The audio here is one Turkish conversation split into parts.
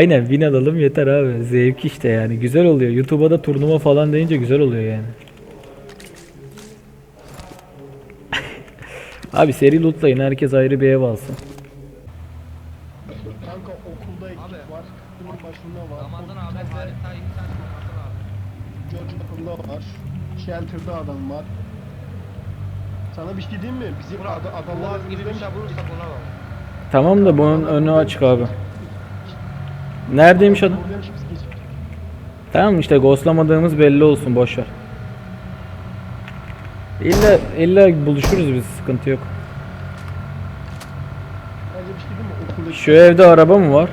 Aynen win alalım yeter abi. Zevk işte yani. Güzel oluyor. YouTube'a da turnuva falan deyince güzel oluyor yani. abi seri lootlayın. Herkes ayrı bir ev alsın. Kanka okulda ekip var. Bunun başında var. Ramazan abi harita iki tane Ramazan abi. George okulda var. Shelter'da adam var. Sana bir şey diyeyim mi? Bizim ad adamlar gibi bir şey bulursak ona bak. Tamam da bunun önü açık abi. Neredeymiş adam? Tamam işte ghostlamadığımız belli olsun boş ver. İlla illa buluşuruz biz sıkıntı yok. Şu evde araba mı var?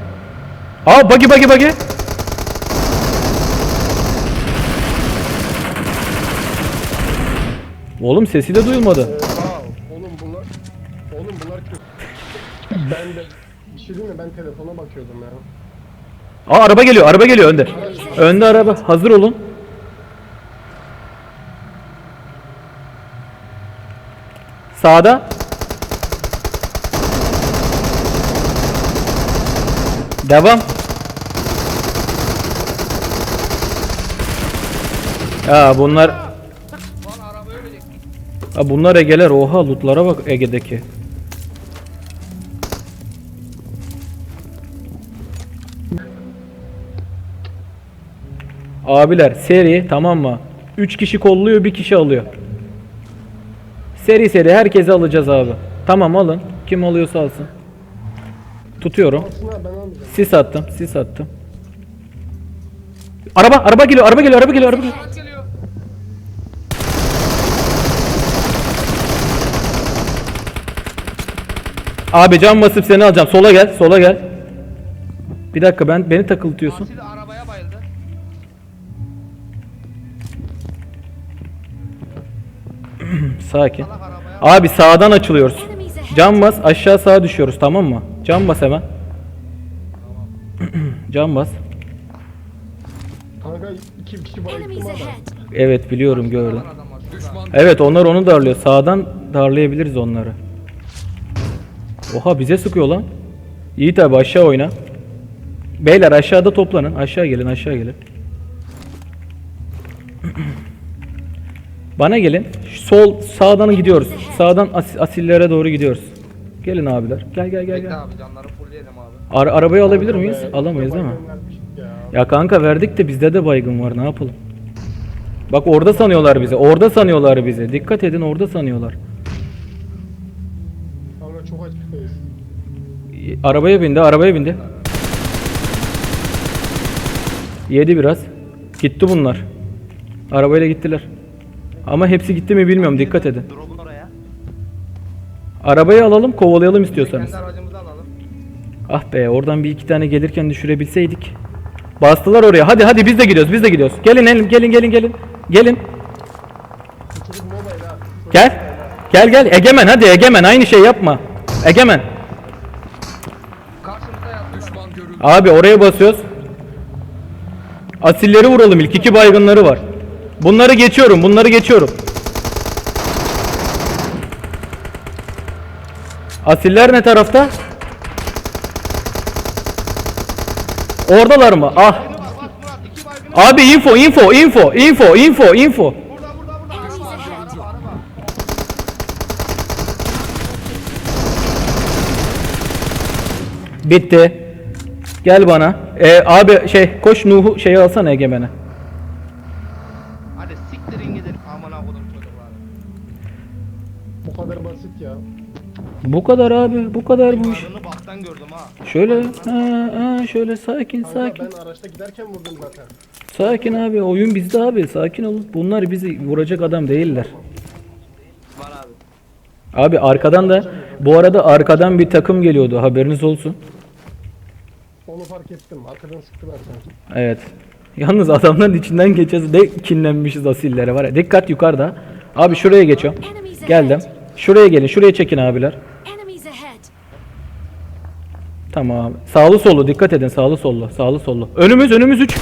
Aa buggy buggy buggy. Oğlum sesi de duyulmadı. Oha! Oğlum bunlar... Oğlum bunlar ben de... Bir şey diyeyim mi? Ben telefona bakıyordum ya. Aa araba geliyor, araba geliyor önde. Önde araba. Hazır olun. Sağda. Devam. Ya bunlar. Ha bunlar Ege'ler. Oha lootlara bak Ege'deki. Abiler seri tamam mı? 3 kişi kolluyor bir kişi alıyor. Seri seri herkesi alacağız abi. Tamam alın. Kim alıyorsa alsın. Tutuyorum. Sis attım. Sis attım. Araba araba geliyor. Araba geliyor. Araba geliyor. Araba geliyor. Abi can basıp seni alacağım. Sola gel. Sola gel. Bir dakika ben beni takıltıyorsun. Sakin. Abi sağdan açılıyoruz. Can bas aşağı sağa düşüyoruz tamam mı? Can bas hemen. Can bas. Kanka iki kişi. Evet biliyorum gördüm. Evet onlar onu darlıyor. Sağdan darlayabiliriz onları. Oha bize sıkıyor lan. İyi tabi aşağı oyna. Beyler aşağıda toplanın. Aşağı gelin aşağı gelin. Bana gelin. Sol sağdan gidiyoruz. Sağdan as- asillere doğru gidiyoruz. Gelin abiler. Gel gel gel Bekle gel. abi canları fullleyelim abi. Ara- arabayı alabilir miyiz? Alamayız değil mi? Ya. Kanka verdik de bizde de baygın var. Ne yapalım? Bak orada sanıyorlar bizi. Orada sanıyorlar bizi. Dikkat edin orada sanıyorlar. Kanka çok açıktayız. Arabaya bindi, arabaya bindi. Yedi biraz. Gitti bunlar. Arabayla gittiler. Ama hepsi gitti mi bilmiyorum. Dikkat edin. Drop'un oraya. Arabayı alalım, kovalayalım istiyorsanız. Kendi aracımızı alalım. Ah be, oradan bir iki tane gelirken düşürebilseydik. Bastılar oraya. Hadi hadi biz de gidiyoruz, biz de gidiyoruz. Gelin gelin gelin gelin gelin. Gelin. Gel. Gel gel. Egemen hadi Egemen aynı şey yapma. Egemen. Abi oraya basıyoruz. Asilleri vuralım ilk iki baygınları var. Bunları geçiyorum bunları geçiyorum. Asiller ne tarafta? Oradalar mı? Ah. Abi info info info info info info. Bitti. Gel bana. Ee, abi şey koş Nuh'u şeyi alsana Egemen'e. Hadi siktirin gidin. Aman akudum çocuklar. Bu kadar basit ya. Bu kadar abi bu kadar bu iş. Baktan gördüm ha. Şöyle ha, ha, şöyle sakin Kanka sakin. ben araçta giderken vurdum zaten. Sakin abi oyun bizde abi sakin olun. Bunlar bizi vuracak adam değiller. Var abi. Abi arkadan da bu arada arkadan bir takım geliyordu haberiniz olsun. Onu fark ettim. Arkadan sıktılar sanki. Evet. Yalnız adamların içinden geçeceğiz ne kinlenmişiz asillere var ya. Dikkat yukarıda. Abi şuraya geçiyorum. Geldim. Şuraya gelin şuraya çekin abiler. Tamam. Sağlı sollu dikkat edin sağlı sollu. Sağlı sollu. Önümüz önümüz 3.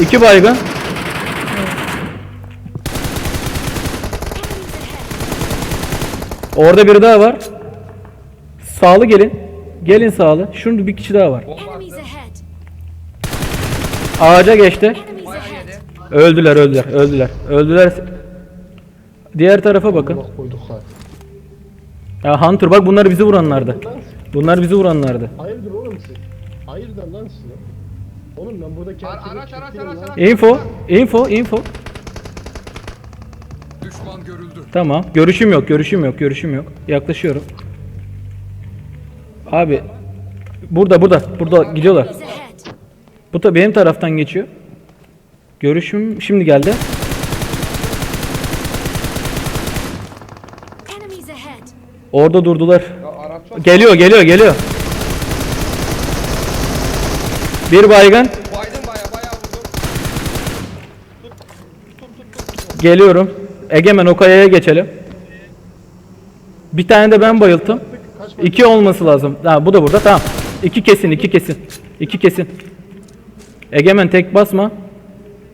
İki baygın. Enemies ahead. Orada biri daha var. Sağlı gelin. Gelin sağlı. Şurada bir kişi daha var. Ağaca geçti. Öldüler öldüler öldüler. Öldüler. Diğer tarafa bakın. Ya Hunter bak bunlar bizi vuranlardı. Bunlar bizi vuranlardı. Hayırdır oğlum siz? Hayırdır lan siz? Oğlum ben burada Ar- Araç araç araç araç. Info, info, info. Düşman görüldü. Tamam. Görüşüm yok, görüşüm yok, görüşüm yok. Yaklaşıyorum. Abi burada burada burada gidiyorlar. Bu da benim taraftan geçiyor. Görüşüm şimdi geldi. Orada durdular. Geliyor, geliyor, geliyor. Bir baygın. Geliyorum. Egemen o kayaya geçelim. Bir tane de ben bayılttım. İki olması lazım. Ha bu da burada. Tamam. İki kesin, iki kesin. İki kesin. Egemen tek basma.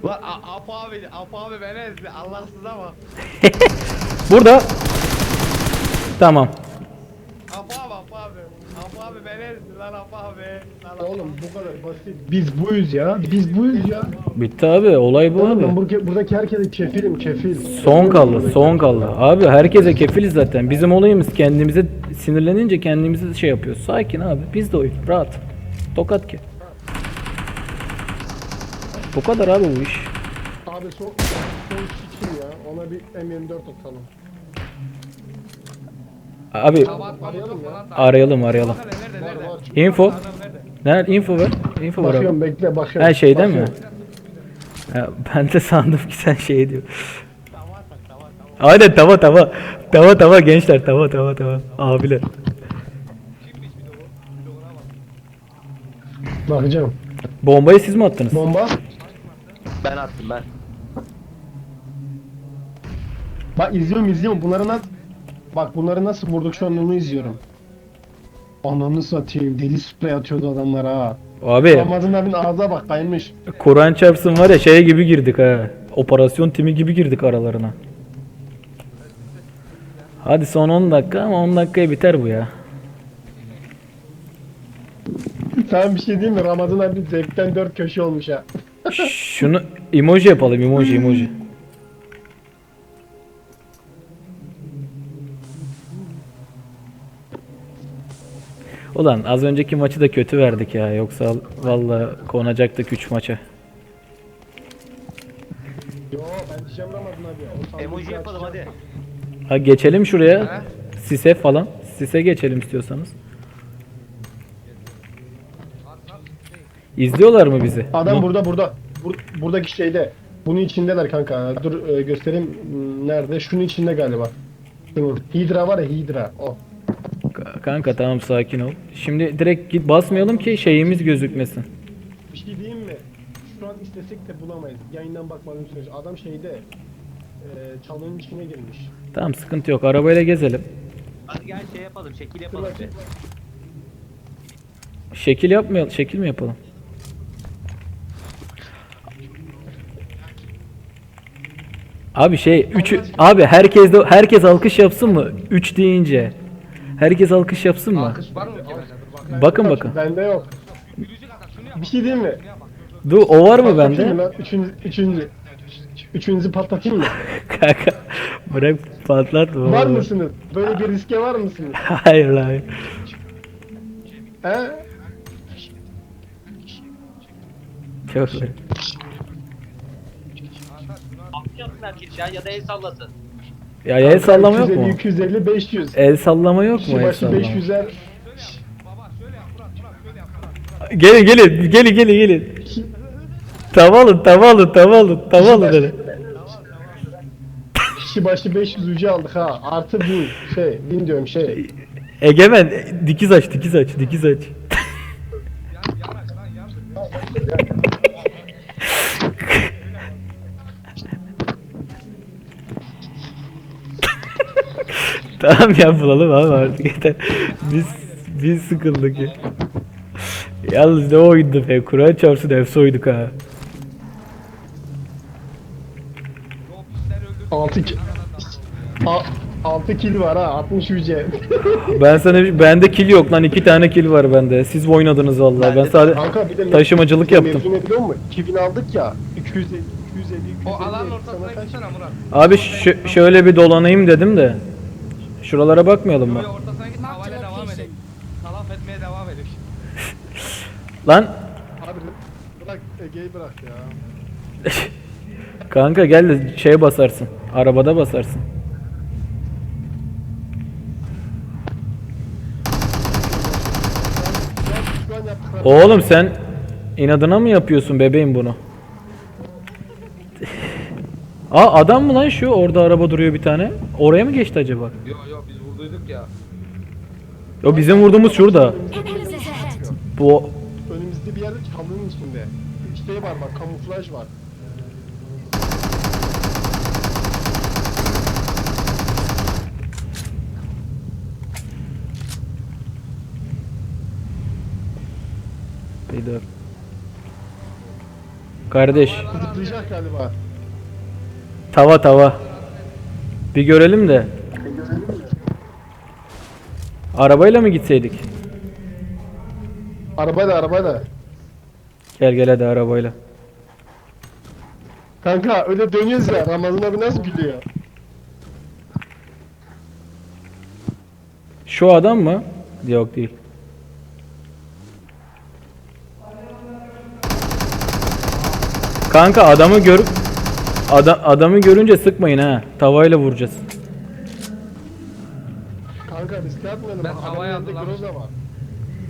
Lan Apo abi Apo abi beni ezdi Allahsız ama. Burada. Tamam. Apo abi Apo abi. Apo abi beni ezdi lan Apo abi. Lan Apo Oğlum bu kadar basit. Biz buyuz ya. Biz buyuz ya. Bitti abi. Olay bu Oğlum ben abi. buradaki, buradaki herkese kefilim kefil. Son kaldı. Son kaldı. Abi herkese kefiliz zaten. Bizim olayımız kendimize sinirlenince kendimizi şey yapıyoruz. Sakin abi. Biz de oyun. Rahat. Tokat ki. Bu kadar abi bu iş. Abi son, son sikim ya. Ona bir M24 atalım. Abi mu lan? arayalım arayalım. Nerede nerede Var nerede? var. Info. Nerede? İnfo ver? Info ver abi. Bakıyorum bekle bakıyorum. Her şeyden mi? Bakıyorum. Ya ben de sandım ki sen şey diyor. Tava atak tava tava. Aynen tava tava. Tava tava gençler tava tava tava. Abiler. Bakacağım. Bombayı siz mi attınız? Bomba. Ben attım ben. Bak izliyorum izliyorum. Bunları nasıl... Bak bunları nasıl vurduk şu an onu izliyorum. Ananı satayım. Deli sprey atıyordu adamlar ha. Abi Ramazan abinin ağza bak kaymış. Kur'an çarpsın var ya şey gibi girdik ha. Operasyon timi gibi girdik aralarına. Hadi son 10 dakika ama 10 dakikaya biter bu ya. Sen bir şey diyeyim mi? Ramazan abi zevkten dört köşe olmuş ha. Şunu emoji yapalım emoji emoji. Ulan az önceki maçı da kötü verdik ya. Yoksa vallahi konacaktık 3 maça. Yo ben diyeceğim Ramazan abi. Emoji yapalım hadi. Ha geçelim şuraya. He? Sise falan. Sise geçelim istiyorsanız. İzliyorlar mı bizi? Adam Bu- burada burada. Bur- buradaki şeyde. Bunun içindeler kanka. Dur e, göstereyim. Hmm, Nerede? Şunun içinde galiba. Şunun. Hidra var ya Hidra. O. Ka- Kanka tamam sakin ol. Şimdi direkt git basmayalım ki şeyimiz gözükmesin. Bir şey diyeyim mi? Şu an istesek de bulamayız. Yayından bakmadığım sürece. Adam şeyde. E, çalının içine girmiş. Tamam sıkıntı yok. Arabayla gezelim. Hadi gel şey yapalım, şekil yapalım bir. Şekil yapmayalım. Şekil mi yapalım? Abi şey 3 abi herkes de herkes alkış yapsın mı? 3 deyince. Herkes alkış yapsın mı? Alkış var mı? Dur bakayım. Bakın Bak, bakın. Bende yok. Şunu yap. Bir şey diyeyim mi? Dur o var mı bende? lan? Üçüncü, üçüncü. Üçüncü patlatayım mı? Kanka bırak patlatma. var vallahi. mısınız? Böyle bir riske var mısınız? Hayır lan. hayır. He? Çok herkes ya ya da el sallasın. Ya el sallama yok 250, mu? 250, 500. El sallama yok mu Kişi el başı sallama? 500'er. Baba şöyle yap Murat Murat şöyle yap Murat. Gelin gelin gelin gelin gelin. Tava alın tava alın tava alın tava alın hele. Kişi başı 500 ucu aldık ha. Artı 1000 şey, 1000 diyorum şey. Egemen dikiz aç dikiz aç dikiz aç. Tamam ya bulalım abi artık yeter. Biz biz sıkıldık ya. Yalnız ne oyundu be. Kur'an çarpsın efse oyduk ha. 6 ki... A- 6 6 kill var ha 60 yüce. Ben sana bende kill yok lan iki tane kill var bende. Siz oynadınız vallahi. Ben sadece Kanka bir de taşımacılık bir de yaptım. biliyor musun? 2000 aldık ya 250 250 250 O sana ortasına gitsene Murat. Abi şöyle bir dolanayım dedim de. Şuralara bakmayalım mı? Ortasına git havayla devam edelim. Salaf etmeye devam edelim. Lan Abi bırak Ege'yi bırak ya. kanka gel de şeye basarsın. Arabada basarsın. Ben şu an yaptıklarım. Oğlum sen inadına mı yapıyorsun bebeğim bunu? Aa adam mı lan şu? Orada araba duruyor bir tane. Oraya mı geçti acaba? Yo yo biz vurduyduk ya. O bizim vurduğumuz şurada. Enemies ahead! Bu Önümüzde bir yerde çalının içinde. Şey var bak kamuflaj var. Bir dur. Kardeş, Zıplayacak galiba. tava tava. Bir görelim de. Arabayla mı gitseydik? Arabayla arabayla. Gel gel hadi arabayla. Kanka öyle dönüyoruz ya Ramazan abi nasıl gülüyor? Şu adam mı? Yok değil. Kanka adamı gör Ada- adamı görünce sıkmayın ha. Tavayla vuracağız. Kanka riske atmayalım. Ben havaya hazırlamışım. Groza var.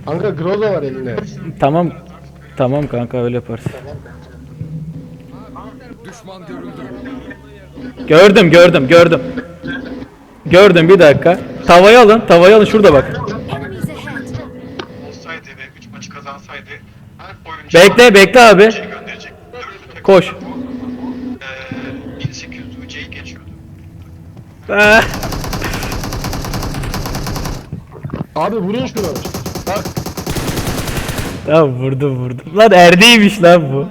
Kanka Groza var elinde. Tamam. Tamam kanka öyle yaparız. Gördüm gördüm gördüm. Gördüm bir dakika. Tavayı alın tavayı alın şurada bak. Enemies ahead! olsaydı ve 3 maçı kazansaydı her oyuncu Bekle bekle abi. şey gönderecek. Dördü tek Koş. Eee 1800 UC'yi geçiyordu. Abi vurun şunu. Bak Tamam vurdum vurdum. Lan erdiymiş lan bu.